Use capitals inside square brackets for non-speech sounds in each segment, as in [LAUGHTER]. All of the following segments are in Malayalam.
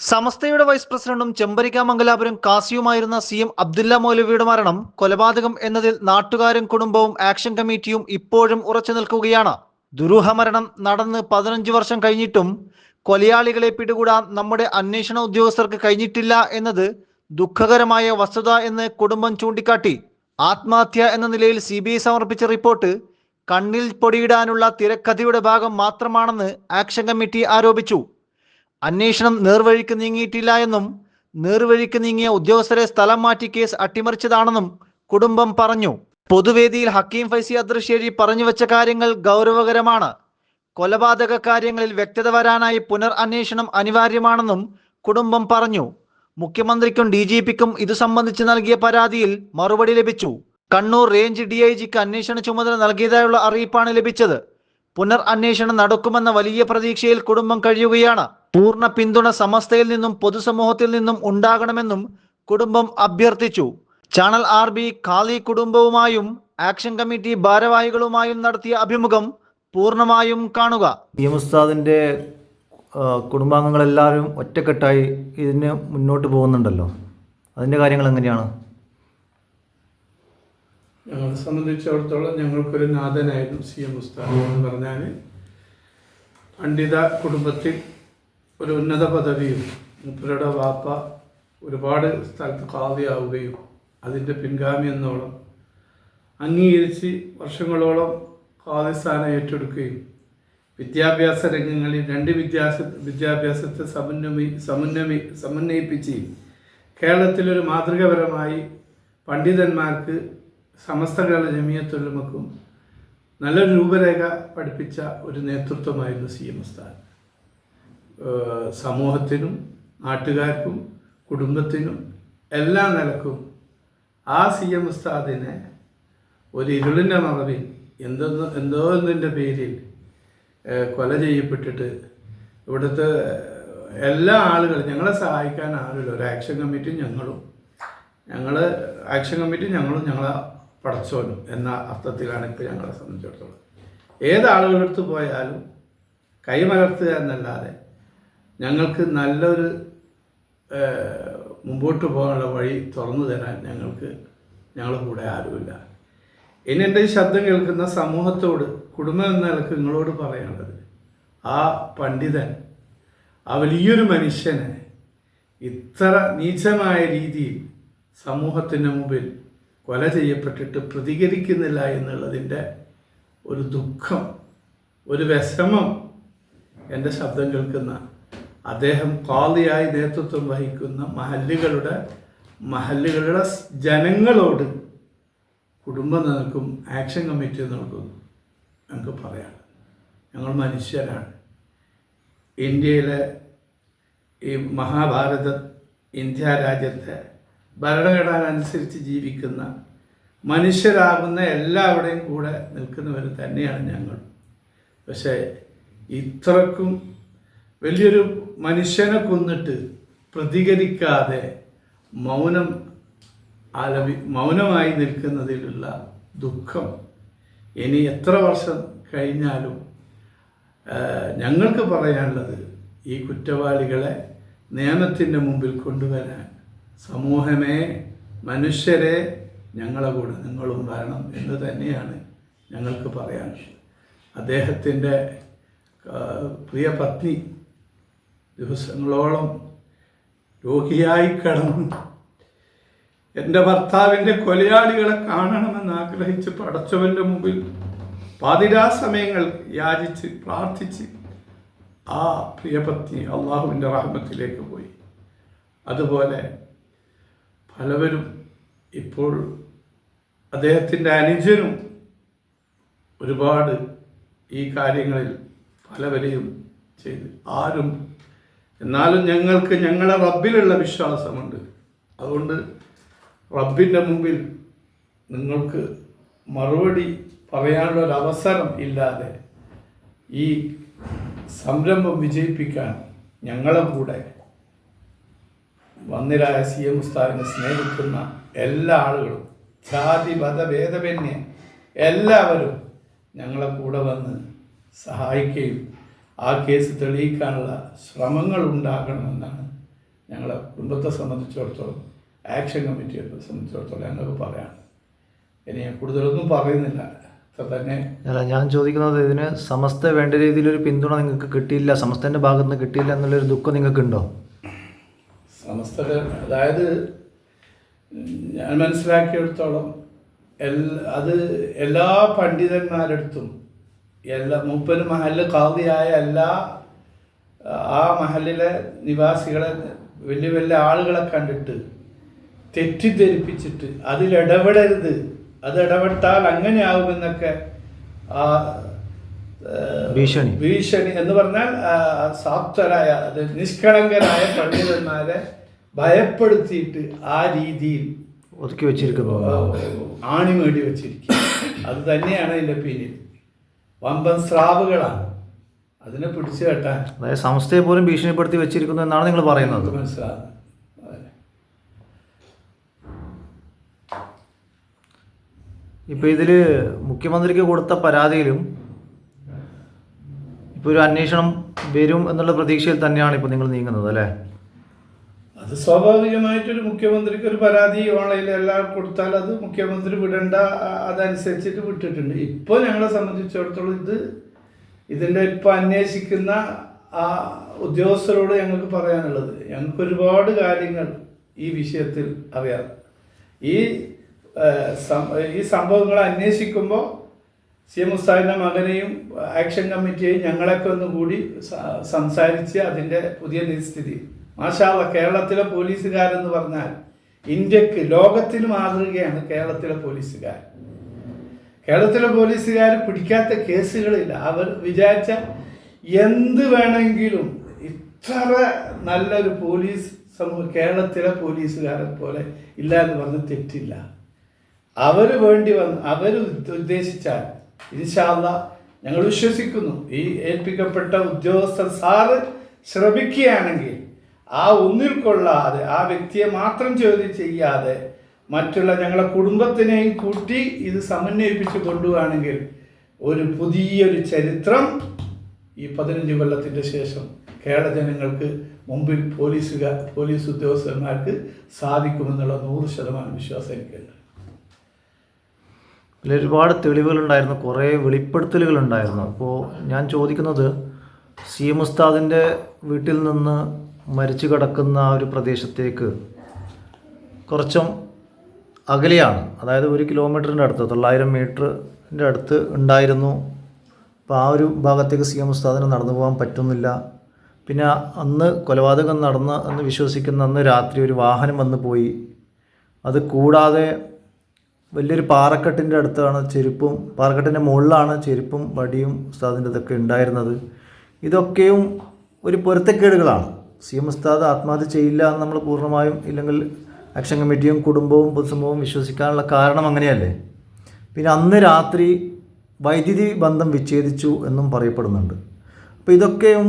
സമസ്തയുടെ വൈസ് പ്രസിഡന്റും ചെമ്പരിക്ക മംഗലാപുരം കാസിയുമായിരുന്ന സി എം അബ്ദുല്ല മൗലവിയുടെ മരണം കൊലപാതകം എന്നതിൽ നാട്ടുകാരും കുടുംബവും ആക്ഷൻ കമ്മിറ്റിയും ഇപ്പോഴും ഉറച്ചു നിൽക്കുകയാണ്. ദുരൂഹമരണം നടന്ന് പതിനഞ്ച് വർഷം കഴിഞ്ഞിട്ടും കൊലയാളികളെ പിടികൂടാൻ നമ്മുടെ അന്വേഷണ ഉദ്യോഗസ്ഥർക്ക് കഴിഞ്ഞിട്ടില്ല എന്നത് ദുഃഖകരമായ വസ്തുത എന്ന് കുടുംബം ചൂണ്ടിക്കാട്ടി. ആത്മഹത്യ എന്ന നിലയിൽ സി സമർപ്പിച്ച റിപ്പോർട്ട് കണ്ണിൽ പൊടിയിടാനുള്ള തിരക്കഥയുടെ ഭാഗം മാത്രമാണെന്ന് ആക്ഷൻ കമ്മിറ്റി ആരോപിച്ചു. അന്വേഷണം നേർവഴിക്ക് നീങ്ങിയിട്ടില്ല എന്നും നേർവഴിക്ക് നീങ്ങിയ ഉദ്യോഗസ്ഥരെ സ്ഥലം മാറ്റി കേസ് അട്ടിമറിച്ചതാണെന്നും കുടുംബം പറഞ്ഞു. പൊതുവേദിയിൽ ഹക്കീം ഫൈസി അദൃശ്ശേരി പറഞ്ഞു വെച്ച കാര്യങ്ങൾ ഗൗരവകരമാണ്. കൊലപാതക കാര്യങ്ങളിൽ വ്യക്തത വരാനായി പുനർ അന്വേഷണം അനിവാര്യമാണെന്നും കുടുംബം പറഞ്ഞു. മുഖ്യമന്ത്രിക്കും ഡി ജി പിക്കും ഇതു സംബന്ധിച്ച് നൽകിയ പരാതിയിൽ മറുപടി ലഭിച്ചു. കണ്ണൂർ റേഞ്ച് ഡി ഐ ജിക്ക് അന്വേഷണ ചുമതല നൽകിയതായുള്ള അറിയിപ്പാണ് ലഭിച്ചത്. പുനർ അന്വേഷണം നടക്കുമെന്ന വലിയ പ്രതീക്ഷയിൽ കുടുംബം കഴിയുകയാണ്. പൂർണ പിന്തുണ സമസ്തയിൽ നിന്നും പൊതുസമൂഹത്തിൽ നിന്നും ഉണ്ടാകണമെന്നും കുടുംബം അഭ്യർത്ഥിച്ചു. ചാനൽ ആർ ബി ഖാലി കുടുംബവുമായും ആക്ഷൻ കമ്മിറ്റി ഭാരവാഹികളുമായും നടത്തിയ അഭിമുഖം പൂർണമായും കാണുക. പി എം ഉസ്താദിന്റെ ആ, കുടുംബാംഗങ്ങളെല്ലാവരും ഒറ്റക്കെട്ടായി ഇതിന് മുന്നോട്ട് പോകുന്നുണ്ടല്ലോ. അതിന്റെ കാര്യങ്ങൾ എങ്ങനെയാണ്? ഞങ്ങളെ സംബന്ധിച്ചിടത്തോളം ഞങ്ങൾക്കൊരു നാഥനായിരുന്നു സി എം ഉസ്താദ് എന്ന് പറഞ്ഞാൽ പണ്ഡിത കുടുംബത്തിൽ ഒരു ഉന്നത പദവിയും മുപ്പരുടെ വാപ്പ ഒരുപാട് സ്ഥലത്ത് കാതിയാവുകയും അതിന്റെ പിൻഗാമി എന്നോളം അംഗീകരിച്ച് വർഷങ്ങളോളം ഖാദിസ്ഥാനം ഏറ്റെടുക്കുകയും വിദ്യാഭ്യാസ രംഗങ്ങളിൽ രണ്ട് വിദ്യാഭ്യാസ വിദ്യാഭ്യാസത്തെ സമന്വയി സമന്വയി സമന്വയിപ്പിച്ച് കേരളത്തിലൊരു മാതൃകപരമായി പണ്ഡിതന്മാർക്ക് സമസ്ത കേരള ജമിയത്തുലമക്കും നല്ലൊരു രൂപരേഖ പഠിപ്പിച്ച ഒരു നേതൃത്വമായിരുന്നു സി എം ഉസ്താദ്. സമൂഹത്തിനും നാട്ടുകാർക്കും കുടുംബത്തിനും എല്ലാ നിലക്കും ആ സി എം ഉസ്താദിനെ ഒരു ഇരുളിന്റെ മറവിൽ എന്തെന്ന് എന്തോ എന്നതിന്റെ പേരിൽ കൊല ചെയ്യപ്പെട്ടിട്ട് ഇവിടുത്തെ എല്ലാ ആളുകളും ഞങ്ങളെ സഹായിക്കാൻ ആരുമില്ല ഒരു ആക്ഷൻ കമ്മിറ്റി ഞങ്ങളും ഞങ്ങൾ ആക്ഷൻ കമ്മിറ്റി ഞങ്ങളും ഞങ്ങളെ പടച്ചോനും എന്ന അർത്ഥത്തിലാണ് ഇപ്പോൾ ഞങ്ങളെ സംബന്ധിച്ചിടത്തോളം. ഏത് പോയാലും കൈമലർത്തുക എന്നല്ലാതെ ഞങ്ങൾക്ക് നല്ലൊരു മുമ്പോട്ട് പോകാനുള്ള വഴി തുറന്നു തരാൻ ഞങ്ങൾക്ക് ഞങ്ങളുടെ കൂടെ ആരുമില്ല. ഇനി എന്റെ ഈ ശബ്ദം കേൾക്കുന്ന സമൂഹത്തോട് കുടുംബം എന്ന നിലയ്ക്ക് നിങ്ങളോട് പറയാനുള്ളത് ആ പണ്ഡിതൻ ആ വലിയൊരു മനുഷ്യനെ ഇത്ര നീചമായ രീതിയിൽ സമൂഹത്തിന് മുമ്പിൽ കൊല ചെയ്യപ്പെട്ടിട്ട് പ്രതികരിക്കുന്നില്ല എന്നുള്ളതിന്റെ ഒരു ദുഃഖം ഒരു വിഷമം എന്റെ ശബ്ദം കേൾക്കുന്ന അദ്ദേഹം കാളിയായി നേതൃത്വം വഹിക്കുന്ന മഹല്ലുകളുടെ മഹല്ലുകളുടെ ജനങ്ങളോട് കുടുംബം നിൽക്കും ആക്ഷൻ കമ്മിറ്റി നിൽക്കും ഞങ്ങൾക്ക് പറയാം. ഞങ്ങൾ മനുഷ്യരാണ്. ഇന്ത്യയിലെ ഈ മഹാഭാരത ഇന്ത്യ രാജ്യത്തെ ഭരണഘടന അനുസരിച്ച് ജീവിക്കുന്ന മനുഷ്യരാകുന്ന എല്ലാവരുടെയും കൂടെ നിൽക്കുന്നവർ തന്നെയാണ് ഞങ്ങൾ. പക്ഷേ ഇത്രക്കും വലിയൊരു മനുഷ്യനെ കൊന്നിട്ട് പ്രതികരിക്കാതെ മൗനം ആലപി മൗനമായി നിൽക്കുന്നതിലുള്ള ദുഃഖം ഇനി എത്ര വർഷം കഴിഞ്ഞാലും ഞങ്ങൾക്ക് പറയാനുള്ളത് ഈ കുറ്റവാളികളെ നിയമത്തിന്റെ മുമ്പിൽ കൊണ്ടുവരാൻ സമൂഹമേ മനുഷ്യരെ ഞങ്ങളെ കൂടെ നിങ്ങളും വരണം എന്ന് തന്നെയാണ് ഞങ്ങൾക്ക് പറയാനുള്ളത്. അദ്ദേഹത്തിന്റെ പ്രിയ പത്നി ദിവസങ്ങളോളം രോഗിയായി കിടന്നു എന്റെ ഭർത്താവിന്റെ കൊലയാളികളെ കാണണമെന്ന് ആഗ്രഹിച്ച് പടച്ചവന്റെ മുമ്പിൽ പാതിരാ സമയങ്ങൾ യാചിച്ച് പ്രാർത്ഥിച്ച് ആ പ്രിയപത്നി അള്ളാഹുവിന്റെ റഹ്മത്തിലേക്ക് പോയി. അതുപോലെ പലവരും ഇപ്പോൾ അദ്ദേഹത്തിന്റെ അനുജനും ഒരുപാട് ഈ കാര്യങ്ങളിൽ പലവരെയും ചെയ്ത് ആരും എന്നാലും ഞങ്ങൾക്ക് ഞങ്ങളെ റബ്ബിലുള്ള വിശ്വാസമുണ്ട്. അതുകൊണ്ട് റബ്ബിന്റെ മുമ്പിൽ നിങ്ങൾക്ക് മറുപടി പറയാനുള്ള അവസരം ഇല്ലാതെ ഈ സംരംഭം വിജയിപ്പിക്കാൻ ഞങ്ങളെ കൂടെ വന്നിരായ സി എം ഉസ്താദിനെ സ്നേഹിക്കുന്ന എല്ലാ ആളുകളും ജാതി മത ഭേദമന്യേ എല്ലാവരും ഞങ്ങളെ കൂടെ വന്ന് സഹായിക്കുകയും ആ കേസ് തെളിയിക്കാനുള്ള ശ്രമങ്ങൾ ഉണ്ടാകണമെന്നാണ് ഞങ്ങളെ കുടുംബത്തെ സംബന്ധിച്ചിടത്തോളം ആക്ഷൻ കമ്മിറ്റിയെ സംബന്ധിച്ചിടത്തോളം ഞങ്ങൾക്ക് പറയാം ഇനി ഞാൻ കൂടുതലൊന്നും പറയുന്നില്ല. തന്നെ. അല്ല ഞാൻ ചോദിക്കുന്നത് ഇതിന് സമസ്ത വേണ്ട രീതിയിലൊരു പിന്തുണ നിങ്ങൾക്ക് കിട്ടിയില്ല സമസ്തന്റെ ഭാഗത്ത് നിന്ന് കിട്ടിയില്ല എന്നുള്ളൊരു ദുഃഖം നിങ്ങൾക്കുണ്ടോ? സമസ്ത അതായത് ഞാൻ മനസ്സിലാക്കിയെടുത്തോളം എൽ അത് എല്ലാ പണ്ഡിതന്മാരടുത്തും എല്ലാ മുപ്പത് മഹൽ കാതിയായ എല്ലാ ആ മഹലിലെ നിവാസികളെ വലിയ വലിയ ആളുകളെ കണ്ടിട്ട് തെറ്റിദ്ധരിപ്പിച്ചിട്ട് അതിലിടപെടരുത് അത് ഇടപെട്ടാൽ അങ്ങനെയാകുമെന്നൊക്കെ ആ ഭീഷണി. ഭീഷണി എന്ന് പറഞ്ഞാൽ സാപ്തരായ അത് നിഷ്കളങ്കരായ പണ്ഡിതന്മാരെ ഭയപ്പെടുത്തിയിട്ട് ആ രീതിയിൽ ഒതുക്കി വെച്ചിരിക്കുന്നു. ആണിമേടി വെച്ചിരിക്കുക അത് തന്നെയാണ് അതിന്റെ പിന്നിൽ. വമ്പൻ സ്രാവുകളാണ്. അതിനെ പിടിച്ചു കെട്ടാൻ അതായത് സംസ്ഥയെ പോലും ഭീഷണിപ്പെടുത്തി വെച്ചിരിക്കുന്നു എന്നാണ് നിങ്ങൾ പറയുന്നത്. മനസ്സിലാകുന്നത്. ഇപ്പോൾ ഇതിൽ മുഖ്യമന്ത്രിക്ക് കൊടുത്ത പരാതിയിലും ഇപ്പോൾ ഒരു അന്വേഷണം വരും എന്നുള്ള പ്രതീക്ഷയിൽ തന്നെയാണ് ഇപ്പോൾ നിങ്ങൾ നീങ്ങുന്നത് അല്ലേ? അത് സ്വാഭാവികമായിട്ടൊരു മുഖ്യമന്ത്രിക്ക് ഒരു പരാതി ഓൺലൈനിൽ എല്ലാം കൊടുത്താൽ അത് മുഖ്യമന്ത്രി വിടേണ്ട അതനുസരിച്ചിട്ട് വിട്ടിട്ടുണ്ട്. ഇപ്പോൾ ഞങ്ങളെ സംബന്ധിച്ചിടത്തോളം ഇത് ഇതിന്റെ ഇപ്പോൾ അന്വേഷിക്കുന്ന ആ ഉദ്യോഗസ്ഥരോട് ഞങ്ങൾക്ക് പറയാനുള്ളത് ഞങ്ങൾക്ക് ഒരുപാട് കാര്യങ്ങൾ ഈ വിഷയത്തിൽ അറിയാം. ഈ ഈ സംഭവങ്ങൾ അന്വേഷിക്കുമ്പോൾ സി എം ഉസ്താദിന്റെ മകനെയും ആക്ഷൻ കമ്മിറ്റിയെയും ഞങ്ങളൊക്കെ ഒന്ന് കൂടി സ- സംസാരിച്ച് അതിന്റെ പുതിയ നിസ്ഥിതി മാഷാള്ള കേരളത്തിലെ പോലീസുകാരെന്ന് പറഞ്ഞാൽ ഇന്ത്യയ്ക്ക് ലോകത്തിന് മാതൃകയാണ് കേരളത്തിലെ പോലീസുകാർ. കേരളത്തിലെ പോലീസുകാർ പിടിക്കാത്ത കേസുകളില്ല. അവർ വിചാരിച്ച എന്ത് വേണമെങ്കിലും ഇത്ര നല്ലൊരു പോലീസ് സമൂഹം കേരളത്തിലെ പോലീസുകാരെ പോലെ ഇല്ല എന്ന് പറഞ്ഞ് തെറ്റില്ല. അവർ വേണ്ടി വന്ന് അവർ ഉദ്ദേശിച്ചാൽ ഇൻഷാല്ല ഞങ്ങൾ വിശ്വസിക്കുന്നു. ഈ ഏൽപ്പിക്കപ്പെട്ട ഉദ്യോഗസ്ഥർ സാറ് ശ്രമിക്കുകയാണെങ്കിൽ ആ ഒന്നിൽ കൊള്ളാതെ ആ വ്യക്തിയെ മാത്രം ചോദ്യം ചെയ്യാതെ മറ്റുള്ള ഞങ്ങളെ കുടുംബത്തിനെയും കൂട്ടി ഇത് സമന്വയിപ്പിച്ച് കൊണ്ടുവാണെങ്കിൽ ഒരു പുതിയൊരു ചരിത്രം ഈ പതിനഞ്ച് കൊല്ലത്തിന്റെ ശേഷം കേരള ജനങ്ങൾക്ക് മുമ്പിൽ പോലീസുകാർ പോലീസ് ഉദ്യോഗസ്ഥന്മാർക്ക് സാധിക്കുമെന്നുള്ള നൂറ് ശതമാനം വിശ്വാസം എനിക്കുണ്ട്. ഇതിൽ ഒരുപാട് തെളിവുകളുണ്ടായിരുന്നു കുറേ വെളിപ്പെടുത്തലുകൾ ഉണ്ടായിരുന്നു അപ്പോൾ ഞാൻ ചോദിക്കുന്നത് സി എം ഉസ്താദിന്റെ വീട്ടിൽ നിന്ന് മരിച്ചു കിടക്കുന്ന ആ ഒരു പ്രദേശത്തേക്ക് കുറച്ചും അകലെയാണ്. അതായത് ഒരു കിലോമീറ്ററിന്റെ അടുത്ത് തൊള്ളായിരം മീറ്ററിന്റെ അടുത്ത് ഉണ്ടായിരുന്നു. അപ്പോൾ ആ ഒരു ഭാഗത്തേക്ക് സി എം ഉസ്താദിന് നടന്നു പോകാൻ പറ്റുന്നില്ല. പിന്നെ അന്ന് കൊലപാതകം നടന്ന് എന്ന് വിശ്വസിക്കുന്ന അന്ന് രാത്രി ഒരു വാഹനം വന്ന് പോയി. അത് കൂടാതെ വലിയൊരു പാറക്കെട്ടിന്റെ അടുത്താണ് ചെരുപ്പും പാറക്കെട്ടിന്റെ മുകളിലാണ് ചെരുപ്പും വടിയും ഉസ്താദിന്റെ ഇതൊക്കെ ഉണ്ടായിരുന്നത്. ഇതൊക്കെയും ഒരു പൊരുത്തക്കേടുകളാണ്. സി എം ഉസ്താദ് ആത്മഹത്യ ചെയ്യില്ല എന്ന് നമ്മൾ പൂർണമായും ഇല്ലെങ്കിൽ ആക്ഷൻ കമ്മിറ്റിയും കുടുംബവും പൊതുസമൂഹവും വിശ്വസിക്കാനുള്ള കാരണം അങ്ങനെയല്ലേ? പിന്നെ അന്ന് രാത്രി വൈദ്യുതി ബന്ധം വിച്ഛേദിച്ചു എന്നും പറയപ്പെടുന്നുണ്ട്. അപ്പോൾ ഇതൊക്കെയും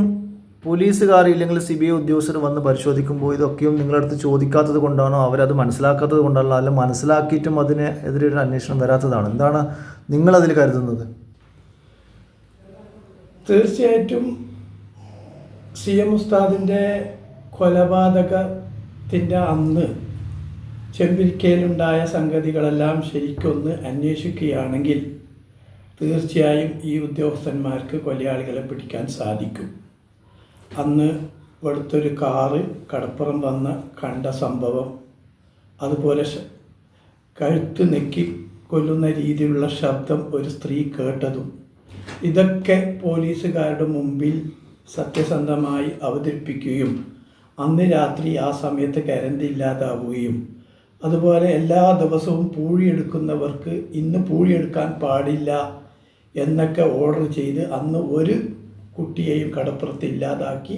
പോലീസുകാർ ഇല്ലെങ്കിൽ സി ബി ഐ ഉദ്യോഗസ്ഥർ വന്ന് പരിശോധിക്കുമ്പോൾ ഇതൊക്കെയും നിങ്ങളടുത്ത് ചോദിക്കാത്തത് കൊണ്ടാണോ? അവരത് മനസ്സിലാക്കാത്തത് കൊണ്ടാണോ? അല്ല മനസ്സിലാക്കിയിട്ടും അതിന് എതിരെ ഒരു അന്വേഷണം വരാത്തതാണ്. എന്താണ് നിങ്ങളതിൽ കരുതുന്നത്? തീർച്ചയായിട്ടും സി എം ഉസ്താദിന്റെ കൊലപാതകത്തിന്റെ അന്ന് ചെമ്പിരിക്കയിലുണ്ടായ സംഗതികളെല്ലാം ശരിക്കൊന്ന് അന്വേഷിക്കുകയാണെങ്കിൽ തീർച്ചയായും ഈ ഉദ്യോഗസ്ഥന്മാർക്ക് കൊലയാളികളെ പിടിക്കാൻ സാധിക്കും. അന്ന് വെളുത്തൊരു കാറ് കടപ്പുറം വന്ന് കണ്ട സംഭവം. അതുപോലെ കഴുത്ത് നെക്കി കൊല്ലുന്ന രീതിയിലുള്ള ശബ്ദം ഒരു സ്ത്രീ കേട്ടതും. ഇതൊക്കെ പോലീസുകാരുടെ മുമ്പിൽ സത്യസന്ധമായി അവതരിപ്പിക്കുകയും അന്ന് രാത്രി ആ സമയത്ത് കരണ്ട് ഇല്ലാതാവുകയും. അതുപോലെ എല്ലാ ദിവസവും പൂഴിയെടുക്കുന്നവർക്ക് ഇന്ന് പൂഴിയെടുക്കാൻ പാടില്ല എന്നൊക്കെ ഓർഡർ ചെയ്ത് അന്ന് ഒരു കുട്ടിയെയും കടപ്പുറത്ത് ഇല്ലാതാക്കി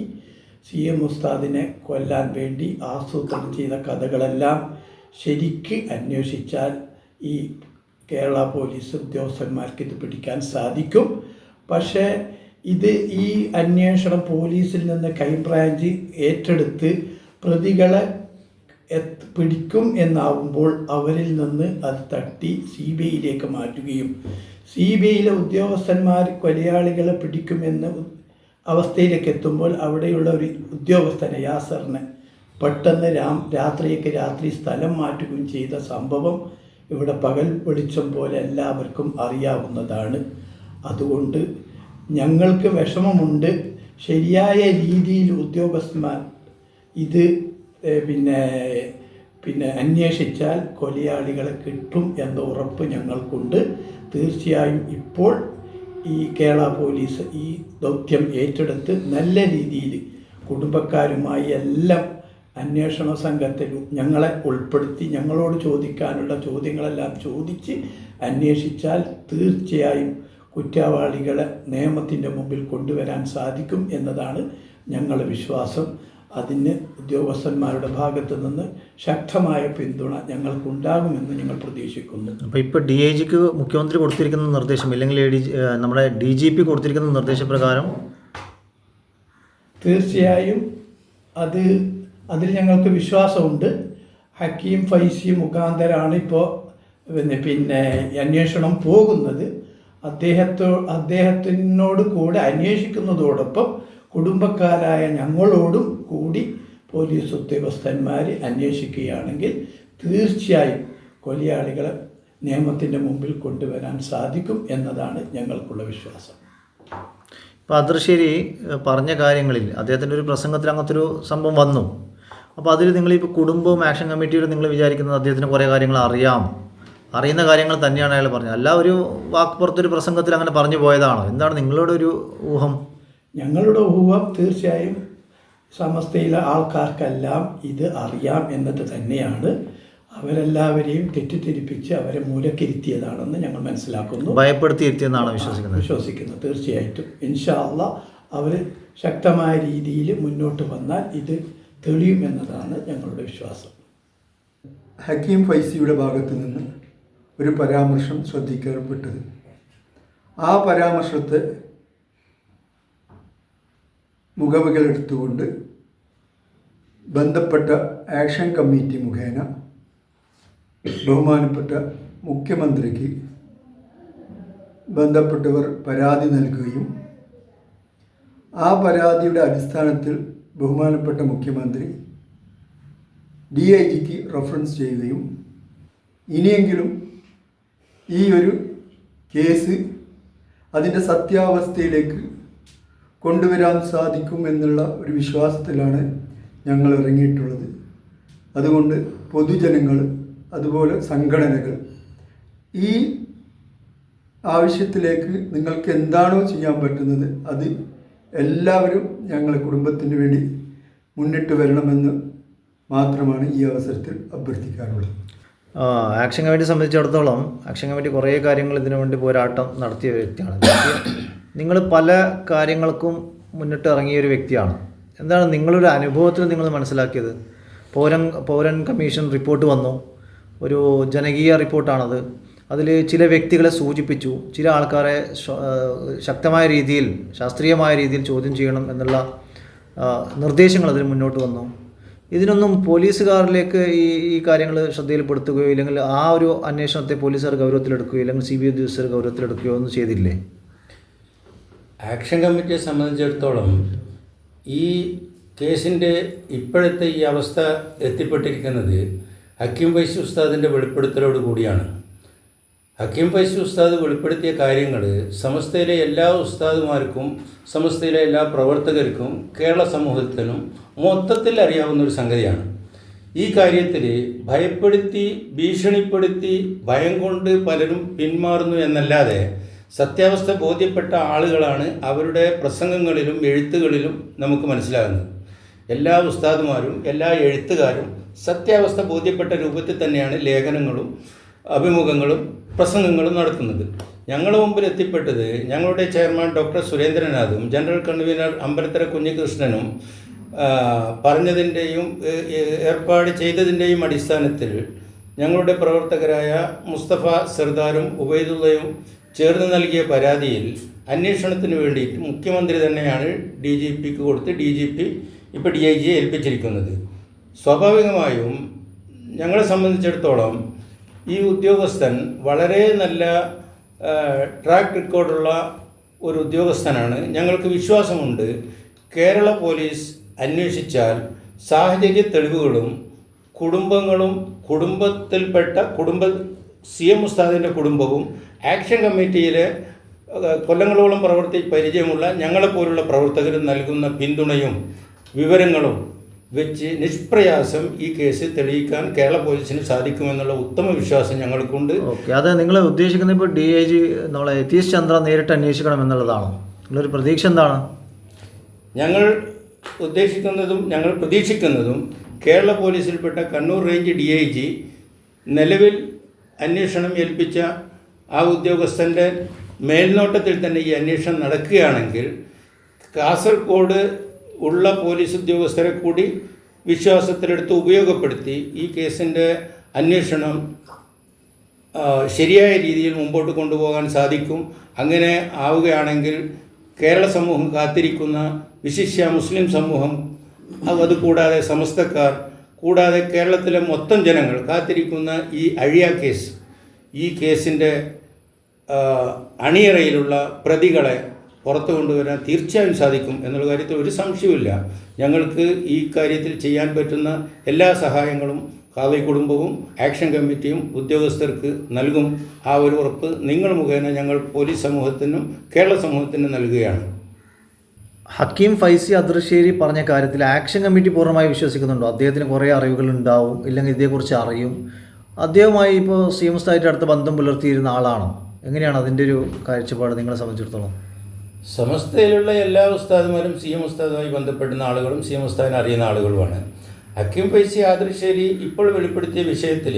സി എം ഉസ്താദിനെ കൊല്ലാൻ വേണ്ടി ആസൂത്രണം ചെയ്ത കഥകളെല്ലാം ശരിക്ക് അന്വേഷിച്ചാൽ ഈ കേരള പോലീസ് ഉദ്യോഗസ്ഥന്മാർക്ക് ഇത് പിടിക്കാൻ സാധിക്കും. പക്ഷേ ഇത് ഈ അന്വേഷണം പോലീസിൽ നിന്ന് ക്രൈംബ്രാഞ്ച് ഏറ്റെടുത്ത് പ്രതികളെ പിടിക്കും എന്നാവുമ്പോൾ അവരിൽ നിന്ന് അത് തട്ടി സി ബി ഐയിലേക്ക് മാറ്റുകയും സി ബി ഐയിലെ ഉദ്യോഗസ്ഥന്മാർ കൊലയാളികളെ പിടിക്കുമെന്ന് അവസ്ഥയിലേക്ക് എത്തുമ്പോൾ അവിടെയുള്ള ഒരു ഉദ്യോഗസ്ഥനെ യാസറിനെ പെട്ടെന്ന് രാം രാത്രിയൊക്കെ രാത്രി സ്ഥലം മാറ്റുകയും ചെയ്ത സംഭവം ഇവിടെ പകൽ വെളിച്ചം പോലെ എല്ലാവർക്കും അറിയാവുന്നതാണ്. അതുകൊണ്ട് ഞങ്ങൾക്ക് വിഷമമുണ്ട്. ശരിയായ രീതിയിൽ ഉദ്യോഗസ്ഥന്മാർ ഇത് പിന്നെ പിന്നെ അന്വേഷിച്ചാൽ കൊലയാളികളെ കിട്ടും എന്ന ഉറപ്പ് ഞങ്ങൾക്കുണ്ട്. തീർച്ചയായും ഇപ്പോൾ ഈ കേരള പോലീസ് ഈ ദൗത്യം ഏറ്റെടുത്ത് നല്ല രീതിയിൽ കുടുംബക്കാരുമായി എല്ലാം അന്വേഷണ സംഘത്തിൽ ഞങ്ങളെ ഉൾപ്പെടുത്തി ഞങ്ങളോട് ചോദിക്കാനുള്ള ചോദ്യങ്ങളെല്ലാം ചോദിച്ച് അന്വേഷിച്ചാൽ തീർച്ചയായും കുറ്റവാളികളെ നിയമത്തിന്റെ മുമ്പിൽ കൊണ്ടുവരാൻ സാധിക്കും എന്നതാണ് ഞങ്ങളുടെ വിശ്വാസം. അതിന് ഉദ്യോഗസ്ഥന്മാരുടെ ഭാഗത്തു നിന്ന് ശക്തമായ പിന്തുണ ഞങ്ങൾക്കുണ്ടാകുമെന്ന് ഞങ്ങൾ പ്രതീക്ഷിക്കുന്നു. അപ്പോൾ ഇപ്പോൾ ഡി ഐ ജിക്ക് മുഖ്യമന്ത്രി കൊടുത്തിരിക്കുന്ന നിർദ്ദേശം ഇല്ലെങ്കിൽ എ ഡി ജി നമ്മുടെ ഡി ജി പി കൊടുത്തിരിക്കുന്ന നിർദ്ദേശപ്രകാരം? തീർച്ചയായും അത് അതിൽ ഞങ്ങൾക്ക് വിശ്വാസമുണ്ട്. ഹക്കീം ഫൈസി മുഖാന്തരാണ് ഇപ്പോൾ പിന്നെ പിന്നെ അന്വേഷണം പോകുന്നത്. അദ്ദേഹത്തോ അദ്ദേഹത്തിനോട് കൂടെ അന്വേഷിക്കുന്നതോടൊപ്പം കുടുംബക്കാരായ ഞങ്ങളോടും കൂടി പോലീസ് ഉദ്യോഗസ്ഥന്മാർ അന്വേഷിക്കുകയാണെങ്കിൽ തീർച്ചയായും കൊലയാളികളെ നിയമത്തിന്റെ മുമ്പിൽ കൊണ്ടുവരാൻ സാധിക്കും എന്നതാണ് ഞങ്ങൾക്കുള്ള വിശ്വാസം. ഇപ്പോൾ അതിർശ്ശേരി പറഞ്ഞ കാര്യങ്ങളിൽ അദ്ദേഹത്തിന്റെ ഒരു പ്രസംഗത്തിൽ അങ്ങനത്തെ ഒരു സംഭവം വന്നു. അപ്പോൾ അതിൽ നിങ്ങൾ നിങ്ങളിപ്പോൾ കുടുംബവും ആക്ഷൻ കമ്മിറ്റിയിലും നിങ്ങൾ വിചാരിക്കുന്നത് അദ്ദേഹത്തിന് കുറേ കാര്യങ്ങൾ അറിയാം. അറിയുന്ന കാര്യങ്ങൾ തന്നെയാണ് അയാൾ പറഞ്ഞത്. അല്ല ഒരു വാക്പുറത്തൊരു പ്രസംഗത്തിൽ അങ്ങനെ പറഞ്ഞു പോയതാണോ? എന്താണ് നിങ്ങളുടെ ഒരു ഊഹം? ഞങ്ങളുടെ ഊഹം തീർച്ചയായും സമസ്തയിലെ ആൾക്കാർക്കെല്ലാം ഇത് അറിയാം എന്നത് തന്നെയാണ്. അവരെല്ലാവരെയും തെറ്റിദ്ധരിപ്പിച്ച് അവരെ മൂലക്കിരുത്തിയതാണെന്ന് ഞങ്ങൾ മനസ്സിലാക്കുന്നു. ഭയപ്പെടുത്തിയിരുത്തിയെന്നാണ് വിശ്വസിക്കുന്നത് വിശ്വസിക്കുന്നത്. വിശ്വസിക്കുന്നു. തീർച്ചയായിട്ടും. ഇൻഷാല്ല അള്ളാ അവർ ശക്തമായ രീതിയിൽ മുന്നോട്ട് വന്നാൽ ഇത് തെളിയുമെന്നതാണ് ഞങ്ങളുടെ വിശ്വാസം. ഹക്കീം ഫൈസിയുടെ ഭാഗത്തു നിന്ന് ഒരു പരാമർശം ശ്രദ്ധിക്കപ്പെട്ടത്. ആ പരാമർശത്തെ മുഖവികളെടുത്തുകൊണ്ട് ബന്ധപ്പെട്ട ആക്ഷൻ കമ്മിറ്റി മുഖേന ബഹുമാനപ്പെട്ട മുഖ്യമന്ത്രിക്ക് ബന്ധപ്പെട്ടവർ പരാതി നൽകുകയും ആ പരാതിയുടെ അടിസ്ഥാനത്തിൽ ബഹുമാനപ്പെട്ട മുഖ്യമന്ത്രി ഡി ഐ ജിക്ക് റെഫറൻസ് ചെയ്യുകയും ഇനിയെങ്കിലും ഈ ഒരു കേസ് അതിന്റെ സത്യാവസ്ഥയിലേക്ക് കൊണ്ടുവരാൻ സാധിക്കും എന്നുള്ള ഒരു വിശ്വാസത്തിലാണ് ഞങ്ങൾ ഇറങ്ങിയിട്ടുള്ളത്. അതുകൊണ്ട് പൊതുജനങ്ങൾ അതുപോലെ സംഘടനകൾ ഈ ആവശ്യത്തിലേക്ക് നിങ്ങൾക്ക് എന്താണോ ചെയ്യാൻ പറ്റുന്നത് അത് എല്ലാവരും ഞങ്ങളെ കുടുംബത്തിന് വേണ്ടി മുന്നിട്ട് വരണമെന്ന് മാത്രമാണ് ഈ അവസരത്തിൽ അഭ്യർത്ഥിക്കാറുള്ളത്. ആക്ഷൻ കമ്മിറ്റി സംബന്ധിച്ചിടത്തോളം ആക്ഷൻ കമ്മിറ്റി കുറേ കാര്യങ്ങൾ ഇതിനു വേണ്ടി പോരാട്ടം നടത്തിയ വ്യക്തിയാണ്. [COUGHS] നിങ്ങൾ പല കാര്യങ്ങൾക്കും മുന്നിട്ട് ഇറങ്ങിയ ഒരു വ്യക്തിയാണ്. എന്താണ് നിങ്ങളൊരു അനുഭവത്തിൽ നിങ്ങൾ മനസ്സിലാക്കിയത്? പൗരൻ പൗരൻ കമ്മീഷൻ റിപ്പോർട്ട് വന്നു. ഒരു ജനകീയ റിപ്പോർട്ടാണത്. അതിൽ ചില വ്യക്തികളെ സൂചിപ്പിച്ചു. ചില ആൾക്കാരെ ശക്തമായ രീതിയിൽ ശാസ്ത്രീയമായ രീതിയിൽ ചോദ്യം ചെയ്യണം എന്നുള്ള നിർദ്ദേശങ്ങൾ അതിൽ മുന്നോട്ട് വന്നു. ഇതിനൊന്നും പോലീസുകാരിലേക്ക് ഈ ഈ കാര്യങ്ങൾ ശ്രദ്ധയിൽപ്പെടുത്തുകയോ ഇല്ലെങ്കിൽ ആ ഒരു അന്വേഷണത്തെ പോലീസുകാർ ഗൗരവത്തിലെടുക്കുകയോ അല്ലെങ്കിൽ സി ബി ഐ ഉദ്യോഗസ്ഥർ ഗൗരവത്തിലെടുക്കുകയോ ഒന്നും ചെയ്തില്ലേ? ആക്ഷൻ കമ്മിറ്റിയെ സംബന്ധിച്ചിടത്തോളം ഈ കേസിന്റെ ഇപ്പോഴത്തെ ഈ അവസ്ഥ എത്തിപ്പെട്ടിരിക്കുന്നത് ഹക്കീം വൈസ് ഉസ്താദിന്റെ വെളിപ്പെടുത്തലോട് കൂടിയാണ്. ഹക്കീം ഫൈസി ഉസ്താദ് വെളിപ്പെടുത്തിയ കാര്യങ്ങൾ സമസ്തയിലെ എല്ലാ ഉസ്താദുമാർക്കും സമസ്തയിലെ എല്ലാ പ്രവർത്തകർക്കും കേരള സമൂഹത്തിനും മൊത്തത്തിൽ അറിയാവുന്ന ഒരു സംഗതിയാണ്. ഈ കാര്യത്തിൽ ഭയപ്പെടുത്തി ഭീഷണിപ്പെടുത്തി ഭയം കൊണ്ട് പലരും പിന്മാറുന്നു എന്നല്ലാതെ സത്യാവസ്ഥ ബോധ്യപ്പെട്ട ആളുകളാണ് അവരുടെ പ്രസംഗങ്ങളിലും എഴുത്തുകളിലും നമുക്ക് മനസ്സിലാകുന്നത്. എല്ലാ ഉസ്താദുമാരും എല്ലാ എഴുത്തുകാരും സത്യാവസ്ഥ ബോധ്യപ്പെട്ട രൂപത്തിൽ തന്നെയാണ് ലേഖനങ്ങളും അഭിമുഖങ്ങളും പ്രസംഗങ്ങളും നടത്തുന്നത്. ഞങ്ങളുടെ മുമ്പിൽ എത്തിപ്പെട്ടത് ഞങ്ങളുടെ ചെയർമാൻ ഡോക്ടർ സുരേന്ദ്രനാഥും ജനറൽ കൺവീനർ അമ്പലത്തര കുഞ്ഞികൃഷ്ണനും പറഞ്ഞതിന്റെയും ഏർപ്പാട് ചെയ്തതിന്റെയും അടിസ്ഥാനത്തിൽ ഞങ്ങളുടെ പ്രവർത്തകരായ മുസ്തഫ സർദാറും ഉബൈദുള്ളയും ചേർന്ന് നൽകിയ പരാതിയിൽ അന്വേഷണത്തിന് വേണ്ടിയിട്ട് മുഖ്യമന്ത്രി തന്നെയാണ് ഡി ജി പിക്ക് കൊടുത്ത് ഡി ജി പി ഇപ്പോൾ ഡി ഐ ജിയെ ഏൽപ്പിച്ചിരിക്കുന്നത്. സ്വാഭാവികമായും ഞങ്ങളെ സംബന്ധിച്ചിടത്തോളം ഈ ഉദ്യോഗസ്ഥൻ വളരെ നല്ല ട്രാക്ക് റെക്കോർഡുള്ള ഒരു ഉദ്യോഗസ്ഥനാണ്. ഞങ്ങൾക്ക് വിശ്വാസമുണ്ട്. കേരള പോലീസ് അന്വേഷിച്ചാൽ സാഹചര്യ തെളിവുകളും കുടുംബങ്ങളും കുടുംബത്തിൽപ്പെട്ട കുടുംബ സി എം ഉസ്താദിന്റെ കുടുംബവും ആക്ഷൻ കമ്മിറ്റിയിലെ കൊല്ലങ്ങളോളം പ്രവർത്തി പരിചയമുള്ള ഞങ്ങളെപ്പോലുള്ള പ്രവർത്തകർ നൽകുന്ന പിന്തുണയും വിവരങ്ങളും വെച്ച് നിഷ്പ്രയാസം ഈ കേസ് തെളിയിക്കാൻ കേരള പോലീസിന് സാധിക്കുമെന്നുള്ള ഉത്തമ വിശ്വാസം ഞങ്ങൾക്കുണ്ട്. ഓക്കെ അത് നിങ്ങൾ ഉദ്ദേശിക്കുന്നത് ഇപ്പോൾ ഡി ഐ ജി നമ്മളെ യതീഷ് ചന്ദ്ര നേരിട്ട് അന്വേഷിക്കണം എന്നുള്ളതാണോ? നിങ്ങളൊരു പ്രതീക്ഷ എന്താണ്? ഞങ്ങൾ ഉദ്ദേശിക്കുന്നതും ഞങ്ങൾ പ്രതീക്ഷിക്കുന്നതും Kerala പോലീസിൽപ്പെട്ട Kannur range D I G നിലവിൽ അന്വേഷണം ഏൽപ്പിച്ച ആ ഉദ്യോഗസ്ഥന്റെ മേൽനോട്ടത്തിൽ തന്നെ ഈ അന്വേഷണം നടക്കുകയാണെങ്കിൽ കാസർഗോഡ് ഉള്ള പോലീസ് ഉദ്യോഗസ്ഥരെ കൂടി വിശ്വാസത്തിലെടുത്ത് ഉപയോഗപ്പെടുത്തി ഈ കേസിന്റെ അന്വേഷണം ശരിയായ രീതിയിൽ മുമ്പോട്ട് കൊണ്ടുപോകാൻ സാധിക്കും. അങ്ങനെ ആവുകയാണെങ്കിൽ കേരള സമൂഹം കാത്തിരിക്കുന്ന വിശിഷ്യ മുസ്ലിം സമൂഹം അത് അതുകൂടാതെ സമസ്തക്കാർ കൂടാതെ കേരളത്തിലെ മൊത്തം ജനങ്ങൾ കാത്തിരിക്കുന്ന ഈ അഴിയ കേസ് ഈ കേസിന്റെ അണിയറയിലുള്ള പ്രതികളെ പുറത്തു കൊണ്ടുവരാൻ തീർച്ചയായും സാധിക്കും എന്നുള്ള കാര്യത്തിൽ ഒരു സംശയവുമില്ല. ഞങ്ങൾക്ക് ഈ കാര്യത്തിൽ ചെയ്യാൻ പറ്റുന്ന എല്ലാ സഹായങ്ങളും കാവി കുടുംബവും ആക്ഷൻ കമ്മിറ്റിയും ഉദ്യോഗസ്ഥർക്ക് നൽകും. ആ ഒരു ഉറപ്പ് നിങ്ങൾ മുഖേന ഞങ്ങൾ പോലീസ് സമൂഹത്തിനും കേരള സമൂഹത്തിനും നൽകുകയാണ്. ഹക്കീം ഫൈസി അദൃശ്ശേരി പറഞ്ഞ കാര്യത്തിൽ ആക്ഷൻ കമ്മിറ്റി പൂർണമായി വിശ്വസിക്കുന്നുണ്ടോ. അദ്ദേഹത്തിന് കുറേ അറിവുകൾ ഉണ്ടാവും ഇല്ലെങ്കിൽ ഇതേക്കുറിച്ച് അറിയും. അദ്ദേഹവുമായി ഇപ്പോൾ സി എം സ്ഥായിട്ട് അടുത്ത ബന്ധം പുലർത്തിയിരുന്ന ആളാണോ? എങ്ങനെയാണ് അതിന്റെ ഒരു കാഴ്ചപ്പാട് നിങ്ങളെ സംബന്ധിച്ചിടത്തോളം? സമസ്തയിലുള്ള എല്ലാ ഉസ്താദുമാരും സി എം ഉസ്താദുമായി ബന്ധപ്പെടുന്ന ആളുകളും സി എം ഉസ്താദിനെ അറിയുന്ന ആളുകളുമാണ്. ഹക്കീം ഫൈസി ആദർശേരി ഇപ്പോൾ വെളിപ്പെടുത്തിയ വിഷയത്തിൽ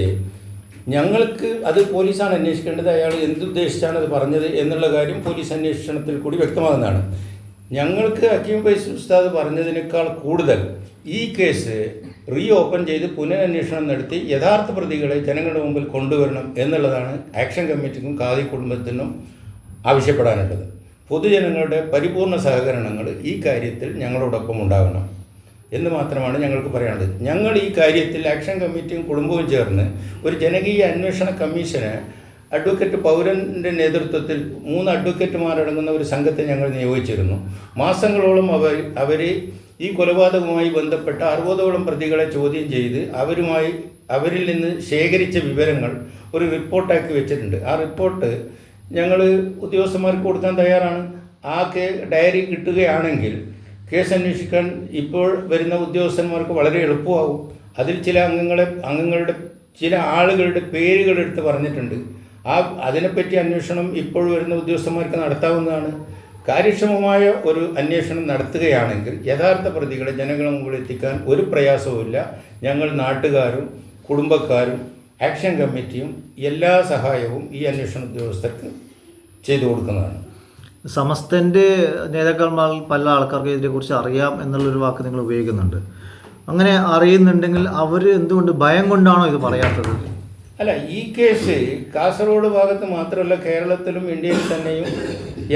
ഞങ്ങൾക്ക് അത് പോലീസാണ് അന്വേഷിക്കേണ്ടത് അയാൾ എന്തുദ്ദേശിച്ചാണ് അത് പറഞ്ഞത് എന്നുള്ള കാര്യം പോലീസ് അന്വേഷണത്തിൽ കൂടി വ്യക്തമാകുന്നതാണ്. ഞങ്ങൾക്ക് ഹക്കീം ഫൈസി ഉസ്താദ് പറഞ്ഞതിനേക്കാൾ കൂടുതൽ ഈ കേസ് റീ ഓപ്പൺ ചെയ്ത് പുനരന്വേഷണം നടത്തി യഥാർത്ഥ പ്രതികളെ ജനങ്ങളുടെ മുമ്പിൽ കൊണ്ടുവരണം എന്നുള്ളതാണ് ആക്ഷൻ കമ്മിറ്റിക്കും ഖാദി കുടുംബത്തിനും ആവശ്യപ്പെടാനുള്ളത്. പൊതുജനങ്ങളുടെ പരിപൂർണ സഹകരണങ്ങൾ ഈ കാര്യത്തിൽ ഞങ്ങളോടൊപ്പം ഉണ്ടാകണം എന്ന് മാത്രമാണ് ഞങ്ങൾക്ക് പറയാനുള്ളത്. ഞങ്ങൾ ഈ കാര്യത്തിൽ ആക്ഷൻ കമ്മിറ്റിയും കുടുംബവും ചേർന്ന് ഒരു ജനകീയ അന്വേഷണ കമ്മീഷന് അഡ്വക്കേറ്റ് പൗരന്റെ നേതൃത്വത്തിൽ മൂന്ന് അഡ്വക്കേറ്റുമാരടങ്ങുന്ന ഒരു സംഘത്തെ ഞങ്ങൾ നിയോഗിച്ചിരുന്നു. മാസങ്ങളോളം അവർ അവർ ഈ കൊലപാതകവുമായി ബന്ധപ്പെട്ട അറുപതോളം പ്രതികളെ ചോദ്യം ചെയ്ത് അവരുമായി അവരിൽ നിന്ന് ശേഖരിച്ച വിവരങ്ങൾ ഒരു റിപ്പോർട്ടാക്കി വെച്ചിട്ടുണ്ട്. ആ റിപ്പോർട്ട് ഞങ്ങൾ ഉദ്യോഗസ്ഥന്മാർക്ക് കൊടുക്കാൻ തയ്യാറാണ്. ആ കേ ഡയറി കിട്ടുകയാണെങ്കിൽ കേസ് അന്വേഷിക്കാൻ ഇപ്പോൾ വരുന്ന ഉദ്യോഗസ്ഥന്മാർക്ക് വളരെ എളുപ്പമാകും. അതിൽ ചില അംഗങ്ങളെ അംഗങ്ങളുടെ ചില ആളുകളുടെ പേരുകൾ എടുത്ത് പറഞ്ഞിട്ടുണ്ട്. ആ അതിനെപ്പറ്റി അന്വേഷണം ഇപ്പോൾ വരുന്ന ഉദ്യോഗസ്ഥന്മാർക്ക് നടത്താവുന്നതാണ്. കാര്യക്ഷമമായ ഒരു അന്വേഷണം നടത്തുകയാണെങ്കിൽ യഥാർത്ഥ പ്രതികളെ ജനങ്ങളുടെ മുമ്പിൽ എത്തിക്കാൻ ഒരു പ്രയാസവുമില്ല. ഞങ്ങൾ നാട്ടുകാരും കുടുംബക്കാരും ആക്ഷൻ കമ്മിറ്റിയും എല്ലാ സഹായവും ഈ അന്വേഷണ ഉദ്യോഗസ്ഥർക്ക് ചെയ്തു കൊടുക്കുന്നതാണ്. സമസ്തന്റെ നേതാക്കന്മാർ പല ആൾക്കാർക്ക് ഇതിനെക്കുറിച്ച് അറിയാം എന്നുള്ളൊരു വാക്ക് നിങ്ങൾ ഉപയോഗിക്കുന്നുണ്ട്. അങ്ങനെ അറിയുന്നുണ്ടെങ്കിൽ അവർ എന്തുകൊണ്ട് ഭയം കൊണ്ടാണോ ഇത് പറയാത്തത്? അല്ല ഈ കേസ് കാസർഗോഡ് ഭാഗത്ത് മാത്രമല്ല കേരളത്തിലും ഇന്ത്യയിൽ തന്നെയും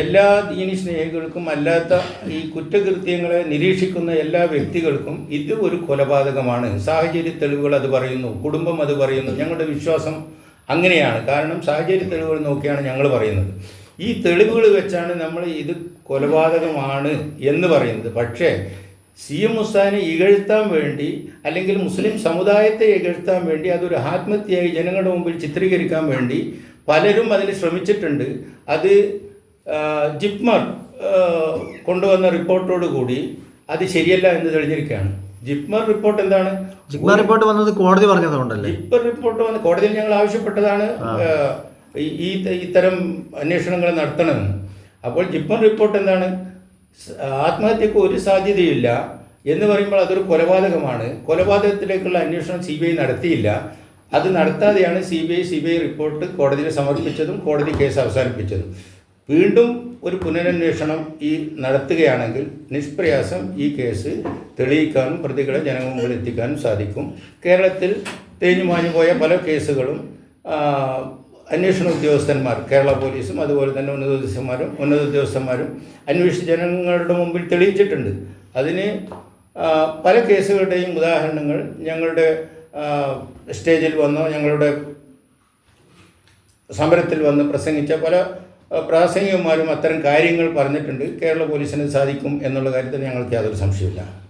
എല്ലാ ദീനി സ്നേഹികൾക്കും അല്ലാത്ത ഈ കുറ്റകൃത്യങ്ങളെ നിരീക്ഷിക്കുന്ന എല്ലാ വ്യക്തികൾക്കും ഇത് ഒരു കൊലപാതകമാണ്. സാഹചര്യ തെളിവുകൾ അത് പറയുന്നു കുടുംബം അത് പറയുന്നു ഞങ്ങളുടെ വിശ്വാസം അങ്ങനെയാണ്. കാരണം സാഹചര്യ തെളിവുകൾ നോക്കിയാണ് ഞങ്ങൾ പറയുന്നത്. ഈ തെളിവുകൾ വെച്ചാണ് നമ്മൾ ഇത് കൊലപാതകമാണ് എന്ന് പറയുന്നത്. പക്ഷേ സി എം മുസ്താനെ ഇകഴ്ത്താൻ വേണ്ടി അല്ലെങ്കിൽ മുസ്ലിം സമുദായത്തെ ഇകഴ്ത്താൻ വേണ്ടി അതൊരു ആത്മഹത്യയായി ജനങ്ങളുടെ മുമ്പിൽ ചിത്രീകരിക്കാൻ വേണ്ടി പലരും അതിന് ശ്രമിച്ചിട്ടുണ്ട്. അത് ജിപ്മർ കൊണ്ടുവന്ന റിപ്പോർട്ടോട് കൂടി അത് ശരിയല്ല എന്ന് തെളിഞ്ഞിരിക്കുകയാണ്. ജിപ്മർ റിപ്പോർട്ട് എന്താണ്? ജിപ്മർ റിപ്പോർട്ട് വന്നത് കോടതി പറഞ്ഞതുകൊണ്ടല്ലേ? ജിപ്മർ റിപ്പോർട്ട് വന്ന് കോടതിയിൽ ഞങ്ങൾ ആവശ്യപ്പെട്ടതാണ് ഈ- ഈ ഇത്തരം അന്വേഷണങ്ങൾ നടത്തണമെന്ന്. അപ്പോൾ ജിപ്മർ റിപ്പോർട്ട് എന്താണ്? ആത്മഹത്യക്ക് ഒരു സാധ്യതയില്ല എന്ന് പറയുമ്പോൾ അതൊരു കൊലപാതകമാണ്. കൊലപാതകത്തിലേക്കുള്ള അന്വേഷണം സി ബി ഐ നടത്തിയില്ല. അത് നടത്താതെയാണ് C B I C B I report കോടതിയിൽ സമർപ്പിച്ചതും കോടതി കേസ് അവസാനിപ്പിച്ചതും. വീണ്ടും ഒരു പുനരന്വേഷണം ഈ നടത്തുകയാണെങ്കിൽ നിഷ്പ്രയാസം ഈ കേസ് തെളിയിക്കാനും പ്രതികളെ ജനങ്ങളുടെ മുമ്പിൽ എത്തിക്കാനും സാധിക്കും. കേരളത്തിൽ തേഞ്ഞു മാഞ്ഞു പോയ പല കേസുകളും അന്വേഷണ ഉദ്യോഗസ്ഥന്മാർ കേരള പോലീസും അതുപോലെ തന്നെ ഉന്നത ഉദ്യോഗസ്ഥന്മാരും ഉന്നത ഉദ്യോഗസ്ഥന്മാരും അന്വേഷിച്ച് ജനങ്ങളുടെ മുമ്പിൽ തെളിയിച്ചിട്ടുണ്ട്. അതിന് പല കേസുകളുടെയും ഉദാഹരണങ്ങൾ ഞങ്ങളുടെ സ്റ്റേജിൽ വന്നോ ഞങ്ങളുടെ സമരത്തിൽ വന്ന് പ്രസംഗിച്ച പല പ്രാസംഗികന്മാരും അത്തരം കാര്യങ്ങൾ പറഞ്ഞിട്ടുണ്ട്. കേരള പോലീസിന് സാധിക്കും എന്നുള്ള കാര്യത്തിൽ ഞങ്ങൾക്ക് യാതൊരു സംശയമില്ല